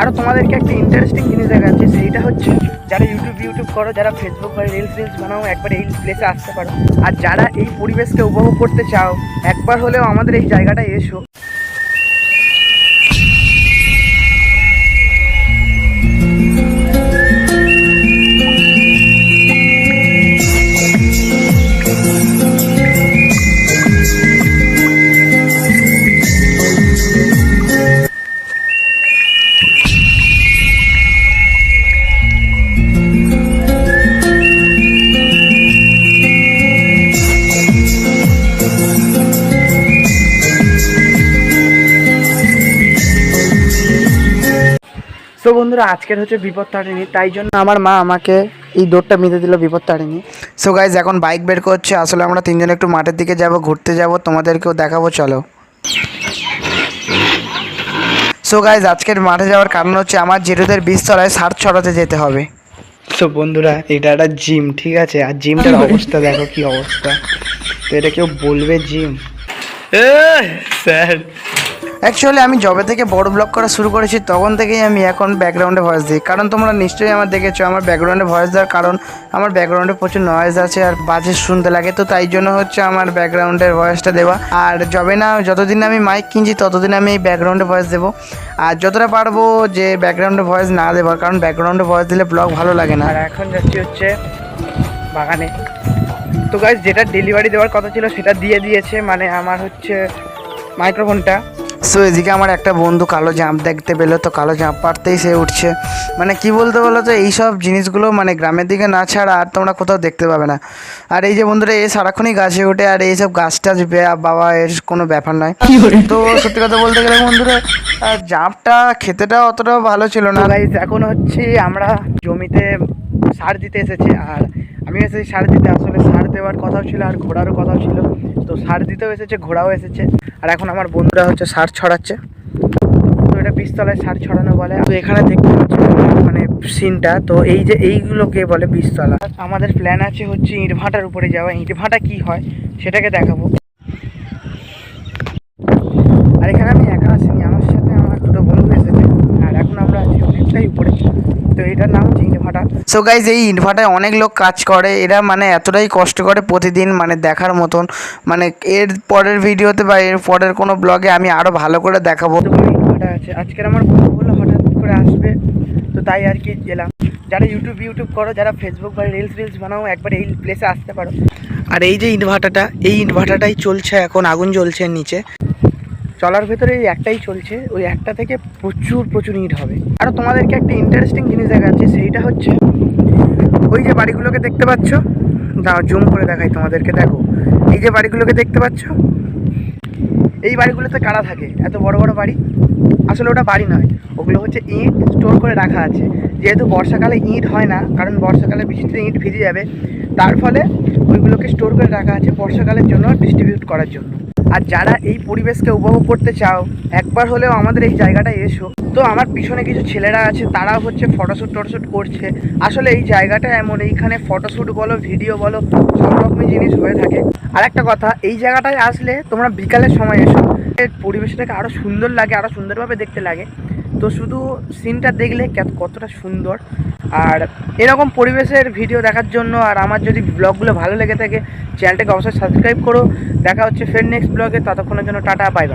আরও তোমাদেরকে একটা ইন্টারেস্টিং জিনিস দেখাচ্ছি, সেইটা হচ্ছে যারা ইউটিউব ইউটিউব করো, যারা ফেসবুক বা রিলস রিলস বানাও, একবার এই প্লেসে আসতে পারো। আর যারা এই পরিবেশকে উপভোগ করতে চাও, একবার হলেও আমাদের এই জায়গাটা এসো। তো বন্ধুরা, আজকের হচ্ছে বিপদ তাড়িনি তাই জন্য আমার মা আমাকে এই দৌড়টা মেঁধে দিল বিপদ তাড়িনি সো গাইজ এখন বাইক বের করছে। আসলে আমরা তিনজন একটু মাঠের দিকে যাব, ঘুরতে যাব, তোমাদেরকেও দেখাবো, চলো। সো গাইজ আজকের মাঠে যাওয়ার কারণ হচ্ছে আমার জেরুদের বীজতলায় সার ছড়াতে যেতে হবে। সো বন্ধুরা, এটা একটা জিম ঠিক আছে? আর জিমটার অবস্থা, দেখো কি অবস্থা। তো এটা কেউ বলবে জিম স্যার অ্যাকচুয়ালি আমি জবে থেকে বড় ব্লগ করা শুরু করেছি, তখন থেকেই আমি এখন ব্যাকগ্রাউন্ডে ভয়েস দিই। কারণ তোমরা নিশ্চয়ই আমার দেখেছ, আমার ব্যাকগ্রাউন্ডে ভয়েস দেওয়ার কারণ আমার ব্যাকগ্রাউন্ডে প্রচুর নয়েজ আছে আর বাজে শুনতে লাগে, তো তাই জন্য হচ্ছে আমার ব্যাকগ্রাউন্ডের ভয়েসটা দেওয়া। আর যবে না, যতদিন আমি মাইক কিনছি, ততদিন আমি এই ব্যাকগ্রাউন্ডে ভয়েস দেবো। আর যতটা পারব যে ব্যাকগ্রাউন্ডে ভয়েস না দেওয়ার, কারণ ব্যাকগ্রাউন্ডে ভয়েস দিলে ব্লগ ভালো লাগে না। আর এখন যাচ্ছি হচ্ছে বাগানে। তো গাইজ যেটা ডেলিভারি দেওয়ার কথা ছিল, সেটা দিয়ে দিয়েছে মানে আমার হচ্ছে মাইক্রোফোনটা সো এদিকে আমার একটা বন্ধু কালো জাম্প দেখতে পেল তো কালো জাম্প পারতেই সে উঠছে। মানে কি বলতে বলো তো এইসব জিনিসগুলো মানে গ্রামের দিকে না ছাড়া আর তোমরা কোথাও দেখতে পাবে না। আর এই যে বন্ধুরা এই সারাক্ষণই গাছে ওঠে আর এইসব গাছ টাছ বাবা এর কোনো ব্যাপার নয়। তো সত্যি কথা বলতে গেলে বন্ধুরা আর জাম্পটা খেতেটা অতটাও ভালো ছিল না। গাইজ এখন হচ্ছে আমরা জমিতে সার দিতে এসেছি আর আমি এসেছি সার দিতে আসলে সার দেওয়ার কথাও ছিল আর ঘোড়ারও কথাও ছিল। তো সার দিতেও এসেছে ঘোড়াও এসেছে। আর এখন আমার বন্ধুরা হচ্ছে সার ছড়াচ্ছে। তো এটা পিস্তলায় সার ছড়ানো বলে। তো এখানে দেখতে পাচ্ছি মানে সিনটা তো এই যে এইগুলোকে বলে পিস্তলা। আমাদের প্ল্যান আছে হচ্ছে ইট ভাটার উপরে যাওয়া। ইট ভাঁটা কী হয় সেটাকে দেখাবো আর এখানে আমি একা আসিনি আমার সাথে আমার দুটো বন্ধু এসেছে আর এখন আমরা আছি অনেকটাই উপরে তো এটার নাম হচ্ছে ইনভার্টার সো গাইজ এই ইনভার্টারে অনেক লোক কাজ করে। এরা মানে এতটাই কষ্ট করে প্রতিদিন মানে দেখার মতন। মানে এর পরের ভিডিওতে বা এর পরের কোনো ব্লগে আমি আরও ভালো করে দেখাবো। ইনভার্টার আছে। আজকের আমার বন্ধু বলল, হঠাৎ করে আসবে। তো তাই আর কি গেলাম যারা ইউটিউব ইউটিউব করো, যারা ফেসবুক বা রিলস রিলস বানাও, একবার এই প্লেসে আসতে পারো। আর এই যে ইনভার্টারটা এই ইনভার্টারটাই চলছে এখন, আগুন জ্বলছে নিচে। চলার ভেতরে এই একটাই চলছে, ওই একটা থেকে প্রচুর প্রচুর ইট হবে। আর তোমাদেরকে একটা ইন্টারেস্টিং জিনিস দেখাচ্ছি, সেইটা হচ্ছে ওই যে বাড়িগুলোকে দেখতে পাচ্ছ? দাও জুম করে দেখাই তোমাদেরকে, দেখো। এই যে বাড়িগুলোকে দেখতে পাচ্ছ? এই বাড়িগুলোতে কারা থাকে? এত বড় বড় বাড়ি? আসলে ওটা বাড়ি নয়, ওগুলো হচ্ছে ইট স্টোর করে রাখা আছে। যেহেতু বর্ষাকালে ইট হয় না, কারণ বর্ষাকালে বৃষ্টিতে ইট ভিজে যাবে, তার ফলে ওইগুলোকে স্টোর করে রাখা আছে বর্ষাকালের জন্য ডিস্ট্রিবিউট করার জন্য। আর যারা এই পরিবেশকে উপভোগ করতে চাও, একবার হলেও আমাদের এই জায়গাটায় এসো। তো আমার পিছনে কিছু ছেলেরা আছে, তারাও হচ্ছে ফটোশ্যুট টটোশ্যুট করছে। আসলে এই জায়গাটা এমন, এইখানে ফটোশ্যুট বলো ভিডিও বলো, সব রকমই জিনিস হয়ে থাকে। আর একটা কথা, এই জায়গাটায় আসলে তোমরা বিকালের সময় এসো। পরিবেশটাকে আরও সুন্দর লাগে আরও সুন্দরভাবে দেখতে লাগে। তো শুধু সিনটা দেখলে কত- কতটা সুন্দর। আর এরকম পরিবেশের ভিডিও দেখার জন্য আর আমার যদি ব্লগগুলো ভালো লেগে থাকে চ্যানেলটাকে অবশ্যই সাবস্ক্রাইব করো। দেখা হচ্ছে ফের নেক্সট ব্লগে ততক্ষণের জন্য টাটা বাই বাই